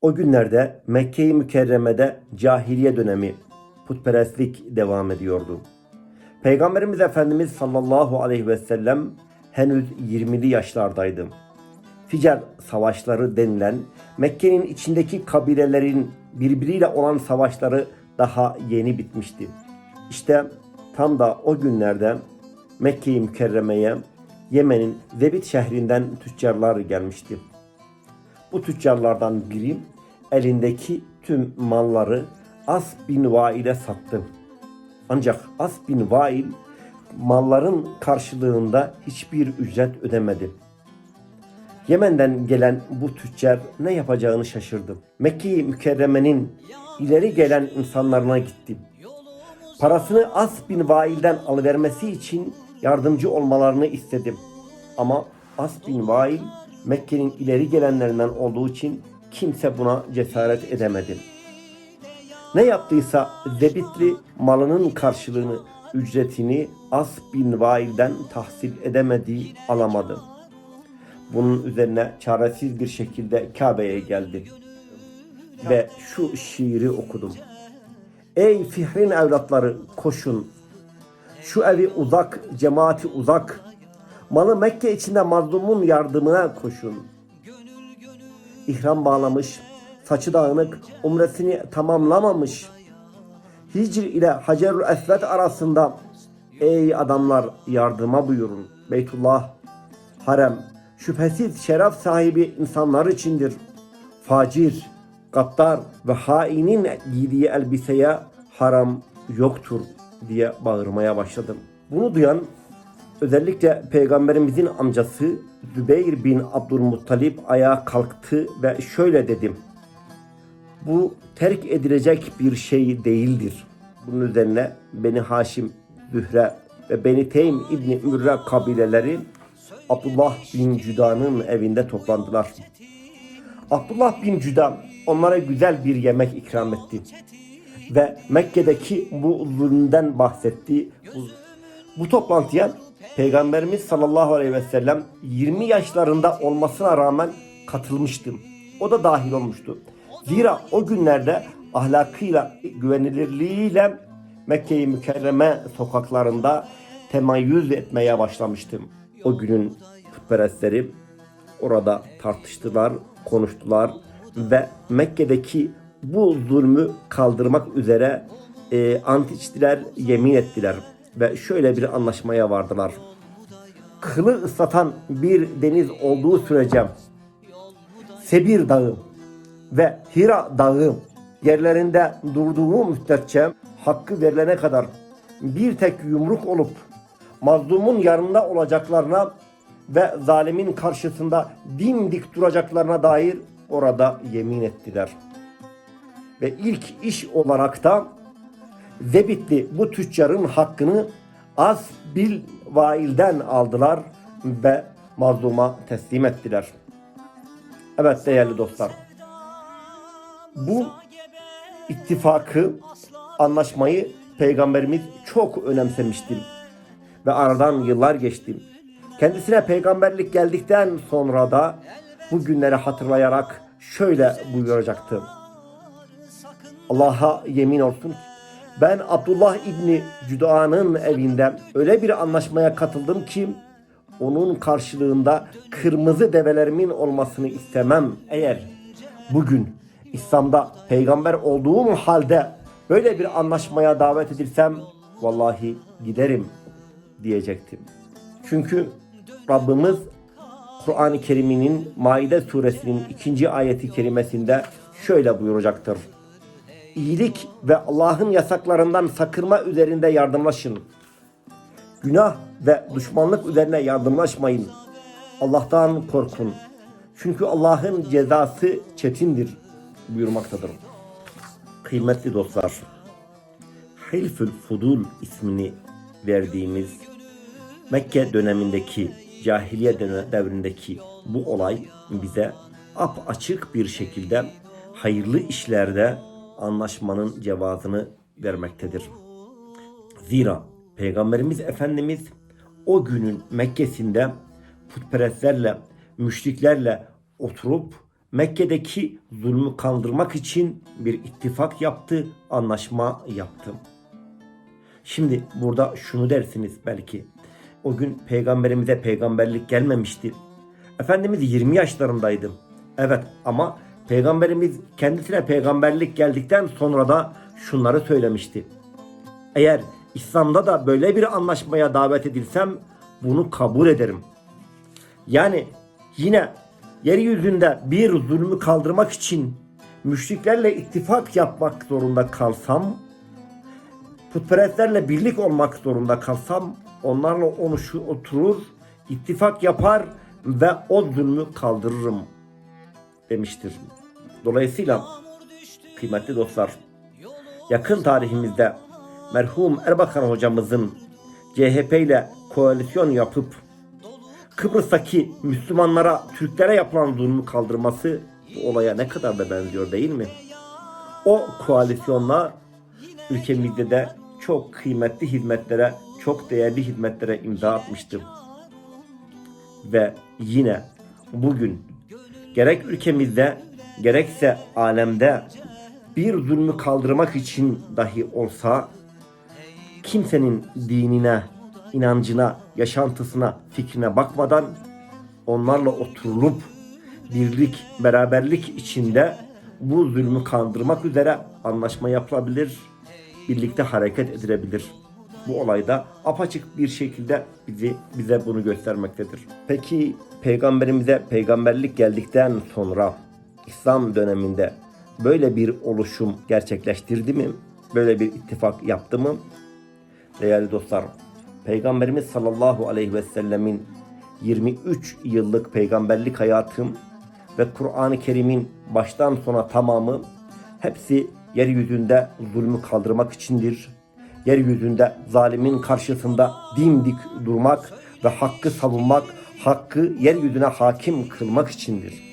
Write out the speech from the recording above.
O günlerde Mekke-i Mükerreme'de cahiliye dönemi, putperestlik devam ediyordu. Peygamberimiz Efendimiz sallallahu aleyhi ve sellem henüz 20'li yaşlardaydı. Ficar savaşları denilen Mekke'nin içindeki kabilelerin birbiriyle olan savaşları daha yeni bitmişti. İşte tam da o günlerde Mekke-i Mükerreme'ye Yemen'in Zebit şehrinden tüccarlar gelmişti. Bu tüccarlardan biri elindeki tüm malları As bin Vail'e sattı. Ancak As bin Vail malların karşılığında hiçbir ücret ödemedi. Yemen'den gelen bu tüccar ne yapacağını şaşırdı. Mekke-i Mükerreme'nin ileri gelen insanlarına gitti. Parasını As bin Vail'den alıvermesi için yardımcı olmalarını istedim. Ama As bin Vail Mekke'nin ileri gelenlerinden olduğu için kimse buna cesaret edemedi. Ne yaptıysa Zebitli malının karşılığını, ücretini As bin Vail'den tahsil edemedi, alamadı. Bunun üzerine çaresiz bir şekilde Kabe'ye geldi. Ve şu şiiri okudum. Ey Fihrin evlatları koşun. Şu evi uzak, cemaati uzak. Malı Mekke içinde mazlumun yardımına koşun. İhram bağlamış, saçı dağınık, umresini tamamlamamış. Hicr ile Hacerül Esved arasında ey adamlar yardıma buyurun. Beytullah, harem, şüphesiz şeref sahibi insanlar içindir. Facir, gaddar ve hainin giydiği elbiseye haram yoktur diye bağırmaya başladım. Bunu duyan özellikle peygamberimizin amcası Zübeyir bin Abdülmuttalip ayağa kalktı ve şöyle dedim. Bu terk edilecek bir şey değildir. Bunun üzerine Beni Haşim, Zühre ve Beni Teym İbni Mürre kabileleri Abdullah bin Cüda'nın evinde toplandılar. Abdullah bin Cüda onlara güzel bir yemek ikram etti. Ve Mekke'deki bu zulümden bahsetti. Bu, bu toplantıya Peygamberimiz sallallahu aleyhi ve sellem 20 yaşlarında olmasına rağmen katılmıştım. O da dahil olmuştu. Zira o günlerde ahlakıyla, güvenilirliğiyle Mekke-i Mükerreme sokaklarında temayyüz etmeye başlamıştım. O günün putperestleri orada tartıştılar, konuştular ve Mekke'deki bu zulmü kaldırmak üzere e, ant içtiler, yemin ettiler ve şöyle bir anlaşmaya vardılar. Kılı ıslatan bir deniz olduğu sürece Sebir Dağı ve Hira Dağı yerlerinde durduğu müddetçe hakkı verilene kadar bir tek yumruk olup mazlumun yanında olacaklarına ve zalimin karşısında dimdik duracaklarına dair orada yemin ettiler. Ve ilk iş olarak da Zebitli bu tüccarın hakkını az bil vailden aldılar ve mazluma teslim ettiler. Evet değerli dostlar. Bu ittifakı, anlaşmayı Peygamberimiz çok önemsemiştir. Ve aradan yıllar geçti. Kendisine peygamberlik geldikten sonra da bu günleri hatırlayarak şöyle buyuracaktı. Allah'a yemin olsun ki ben Abdullah İbni Cüda'nın evinde öyle bir anlaşmaya katıldım ki onun karşılığında kırmızı develerimin olmasını istemem. Eğer bugün İslam'da peygamber olduğum halde böyle bir anlaşmaya davet edilsem vallahi giderim diyecektim. Çünkü Rabbimiz Kur'an-ı Kerim'inin Maide suresinin ikinci ayeti kerimesinde şöyle buyuracaktır. İyilik ve Allah'ın yasaklarından sakınma üzerinde yardımlaşın. Günah ve düşmanlık üzerine yardımlaşmayın. Allah'tan korkun. Çünkü Allah'ın cezası çetindir buyurmaktadır. Kıymetli dostlar, Hilfül Fudul ismini verdiğimiz Mekke dönemindeki cahiliye devrindeki bu olay bize ap açık bir şekilde hayırlı işlerde anlaşmanın cevazını vermektedir. Zira Peygamberimiz Efendimiz o günün Mekke'sinde putperestlerle, müşriklerle oturup Mekke'deki zulmü kandırmak için bir ittifak yaptı, anlaşma yaptı. Şimdi burada şunu dersiniz belki. O gün peygamberimize peygamberlik gelmemişti. Efendimiz 20 yaşlarındaydı. Evet ama peygamberimiz kendisine peygamberlik geldikten sonra da şunları söylemişti. Eğer İslam'da da böyle bir anlaşmaya davet edilsem bunu kabul ederim. Yani yine yeryüzünde bir zulmü kaldırmak için müşriklerle ittifak yapmak zorunda kalsam, putperestlerle birlik olmak zorunda kalsam, onlarla onu oturur, ittifak yapar ve o zulmü kaldırırım demiştir. Dolayısıyla kıymetli dostlar, yakın tarihimizde merhum Erbakan hocamızın CHP ile koalisyon yapıp Kıbrıs'taki Müslümanlara, Türklere yapılan zulmü kaldırması bu olaya ne kadar da benziyor değil mi? O koalisyonla ülkemizde de çok kıymetli hizmetlere, çok değerli hizmetlere imza atmıştım. Ve yine bugün gerek ülkemizde gerekse alemde bir zulmü kaldırmak için dahi olsa kimsenin dinine, inancına, yaşantısına, fikrine bakmadan onlarla oturulup birlik, beraberlik içinde bu zulmü kandırmak üzere anlaşma yapılabilir, birlikte hareket edilebilir. Bu olayda apaçık bir şekilde bizi bize bunu göstermektedir. Peki peygamberimize peygamberlik geldikten sonra İslam döneminde böyle bir oluşum gerçekleştirdi mi? Böyle bir ittifak yaptı mı? Değerli dostlar, Peygamberimiz sallallahu aleyhi ve sellemin 23 yıllık peygamberlik hayatım ve Kur'an-ı Kerim'in baştan sona tamamı hepsi yeryüzünde zulmü kaldırmak içindir. Yeryüzünde zalimin karşısında dimdik durmak ve hakkı savunmak, hakkı yeryüzüne hakim kılmak içindir.